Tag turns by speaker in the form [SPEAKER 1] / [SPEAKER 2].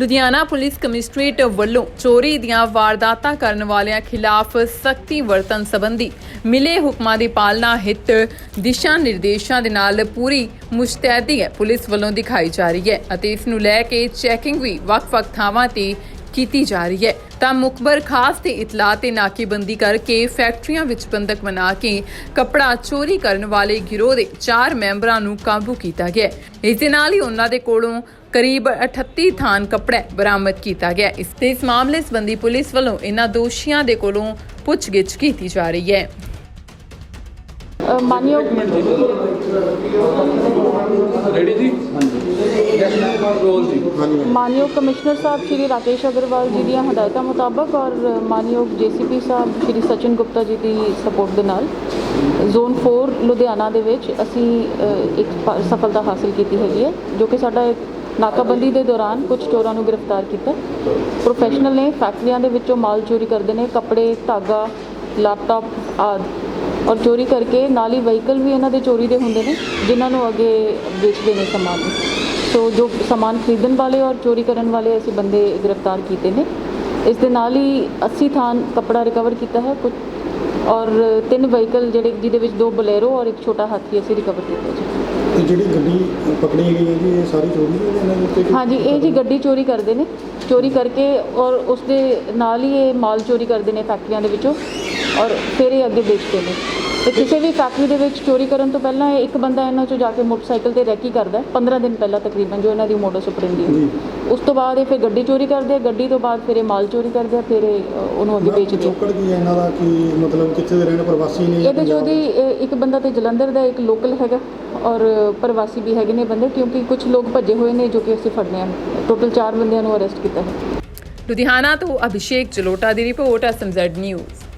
[SPEAKER 1] Ludhiana police commissionerate ਵੱਲੋਂ ਚੋਰੀ ਦੀਆਂ ਵਾਰਦਾਤਾਂ ਕਰਨ ਵਾਲਿਆਂ ਖਿਲਾਫ ਸਖਤੀ ਵਰਤਣ ਸੰਬੰਧੀ ਮਿਲੇ ਹੁਕਮਾਂ ਦੀ ਪਾਲਣਾ ਹਿੱਤ ਦਿਸ਼ਾ ਨਿਰਦੇਸ਼ਾਂ ਦੇ ਨਾਲ ਪੂਰੀ ਮੁਸ਼ਤੈਦੀ ਹੈ। ਪੁਲਿਸ ਵੱਲੋਂ ਦਿਖਾਈ ਜਾ ਰਹੀ ਹੈ ਅਤੇ ਇਸ ਨੂੰ ਲੈ ਕੇ ਚੈਕਿੰਗ ਵੀ ਵੱਖ-ਵੱਖ ਥਾਵਾਂ ਤੇ ਕੀਤੀ ਜਾ ਰਹੀ ਹੈ ਤਾਂ ਮੁਖਬਰ ਖਾਸ ਤੇ ਇਤਲਾਹ ਤੇ ਨਾਕੇਬੰਦੀ ਕਰਕੇ ਫੈਕਟਰੀਆਂ ਵਿੱਚ ਬੰਦਕ ਬਣਾ ਕੇ ਕੱਪੜਾ ਚੋਰੀ ਕਰਨ ਵਾਲੇ ਗਿਰੋਹ ਦੇ 4 ਮੈਂਬਰਾਂ ਨੂੰ ਕਾਬੂ ਕੀਤਾ ਗਿਆ। ਇਸ ਦੇ ਨਾਲ ਹੀ ਉਹਨਾਂ ਦੇ ਕੋਲੋਂ ਕਰੀਬ 38 ਥਾਨ ਕੱਪੜਾ ਬਰਾਮਦ ਕੀਤਾ ਗਿਆ। ਇਸ ਤੇ ਇਸ ਮਾਮਲੇ ਸੰਬੰਧੀ ਪੁਲਿਸ ਵੱਲੋਂ ਇਹਨਾਂ ਦੋਸ਼ੀਆਂ ਦੇ ਕੋਲੋਂ ਪੁੱਛਗਿੱਛ ਕੀਤੀ ਜਾ ਰਹੀ ਹੈ
[SPEAKER 2] ਮਾਨਯੋਗ
[SPEAKER 3] ਰੈਡੀ ਜੀ ਰੋਲ ਜੀ
[SPEAKER 2] ਮਾਨਯੋਗ ਕਮਿਸ਼ਨਰ ਸਾਹਿਬ ਸ਼੍ਰੀ ਰਾਕੇਸ਼ ਅਗਰਵਾਲ ਜੀ ਦੀਆਂ ਹਦਾਇਤਾਂ ਮੁਤਾਬਕ ਔਰ ਮਾਨਯੋਗ ਜੀਸੀਪੀ ਸਾਹਿਬ ਸ਼੍ਰੀ ਸਚਿਨ ਗੁਪਤਾ ਜੀ ਦੀ ਸਪੋਰਟ ਦੇ ਨਾਲ ਜ਼ੋਨ 4 ਲੁਧਿਆਣਾ ਦੇ ਵਿੱਚ ਅਸੀਂ ਇੱਕ ਸਫਲਤਾ ਹਾਸਲ ਕੀਤੀ ਹੈਗੀ ਹੈ ਜੋ ਕਿ ਸਾਡਾ ਨਾਕਾਬੰਦੀ ਦੇ ਦੌਰਾਨ ਕੁਝ ਚੋਰਾਂ ਨੂੰ ਗ੍ਰਿਫਤਾਰ ਕੀਤਾ। ਪ੍ਰੋਫੈਸ਼ਨਲ ਨੇ ਫੈਕਟਰੀਆਂ ਦੇ ਵਿੱਚੋਂ ਮਾਲ ਚੋਰੀ ਕਰਦੇ ਨੇ ਕੱਪੜੇ ਧਾਗਾ ਲੈਪਟਾਪ ਆਦਿ। ਔਰ ਚੋਰੀ ਕਰਕੇ ਨਾਲ ਹੀ ਵਹੀਕਲ ਵੀ ਇਹਨਾਂ ਦੇ ਚੋਰੀ ਦੇ ਹੁੰਦੇ ਨੇ ਜਿਨ੍ਹਾਂ ਨੂੰ ਅੱਗੇ ਵੇਚਦੇ ਨੇ ਸਮਾਨ। ਨੂੰ ਸੋ ਜੋ ਸਮਾਨ ਖਰੀਦਣ ਵਾਲੇ ਔਰ ਚੋਰੀ ਕਰਨ ਵਾਲੇ ਅਸੀਂ ਬੰਦੇ ਗ੍ਰਿਫਤਾਰ ਕੀਤੇ ਨੇ। ਇਸ ਦੇ ਨਾਲ ਹੀ 80 ਥਾਨ ਕੱਪੜਾ ਰਿਕਵਰ ਕੀਤਾ ਹੈ ਕੁਝ ਔਰ ਤਿੰਨ ਵਹੀਕਲ ਜਿਹੜੇ ਜਿਹਦੇ ਵਿੱਚ ਦੋ ਬਲੇਰੋ ਔਰ ਇੱਕ ਛੋਟਾ ਹਾਥੀ ਅਸੀਂ ਰਿਕਵਰ ਕੀਤਾ ਜੀ।
[SPEAKER 4] ਜਿਹੜੀ ਗੱਡੀ ਪਕੜੀ ਗਈ ਹੈ ਜੀ ਇਹ ਸਾਰੀ ਚੋਰੀ ਹੈ ਜੀ ਇਹਨਾਂ ਦੇ ਉੱਤੇ?
[SPEAKER 2] ਹਾਂਜੀ ਇਹ ਜੀ ਗੱਡੀ ਚੋਰੀ ਕਰਦੇ ਨੇ। ਚੋਰੀ ਕਰਕੇ ਔਰ ਉਸ ਦੇ ਨਾਲ ਹੀ ਇਹ ਮਾਲ ਚੋਰੀ ਕਰਦੇ ਨੇ ਫੈਕਟਰੀਆਂ ਦੇ ਵਿੱਚੋਂ। ਔਰ ਫਿਰ ਇਹ ਅੱਗੇ ਵੇਚਦੇ ਨੇ। ਤੇ ਕਿਸੇ ਵੀ ਫੈਕਟਰੀ ਦੇ ਵਿੱਚ ਚੋਰੀ ਕਰਨ ਤੋਂ ਪਹਿਲਾਂ ਇਹ ਇੱਕ ਬੰਦਾ ਇਹਨਾਂ ਚੋਂ ਜਾ ਕੇ ਮੋਟਰਸਾਈਕਲ ਤੇ ਰੈਕੀ ਕਰਦਾ ਹੈ, 15 ਦਿਨ ਪਹਿਲਾਂ ਤਕਰੀਬਨ ਜੋ ਇਹਨਾਂ ਦੀ ਮੋਡਸ ਆਪਰੈਂਡੀ ਹੈ। ਉਸ ਤੋਂ ਬਾਅਦ ਇਹ ਫਿਰ ਗੱਡੀ ਚੋਰੀ ਕਰਦੇ ਆ ਗੱਡੀ ਤੋਂ ਬਾਅਦ ਫਿਰ ਇਹ ਮਾਲ ਚੋਰੀ ਕਰਦੇ ਆ ਫਿਰ ਉਹਨੂੰ ਅੱਗੇ ਵੇਚਦੇ ਆ
[SPEAKER 4] ਚੋਕੜ ਕੀ ਹੈ ਇਹਨਾਂ ਦਾ ਕਿ ਮਤਲਬ ਕਿੱਥੇ ਦੇ ਰਹਿਣ ਪ੍ਰਵਾਸੀ ਨੇ
[SPEAKER 2] ਇਹਦੇ ਚ ਇਹ ਇੱਕ ਬੰਦਾ ਤੇ ਜਲੰਧਰ ਦਾ ਇੱਕ ਲੋਕਲ ਹੈਗਾ ਔਰ ਪ੍ਰਵਾਸੀ ਵੀ ਹੈਗੇ ਨੇ ਬੰਦੇ ਕਿਉਂਕਿ ਕੁਝ ਲੋਕ ਭੱਜੇ ਹੋਏ ਨੇ ਜੋ ਕਿ ਅਸੀਂ ਫੜਨੇ ਆ। ਟੋਟਲ 4 ਬੰਦਿਆਂ ਨੂੰ ਅਰੈਸਟ ਕੀਤਾ ਹੈ।
[SPEAKER 1] ਲੁਧਿਆਣਾ ਤੋਂ ਅਭਿਸ਼ੇਕ ਚਲੋਟਾ ਦੀ ਰਿਪੋਰਟ ਐਸਐਮਜ਼ੈਡ ਨਿਊਜ਼।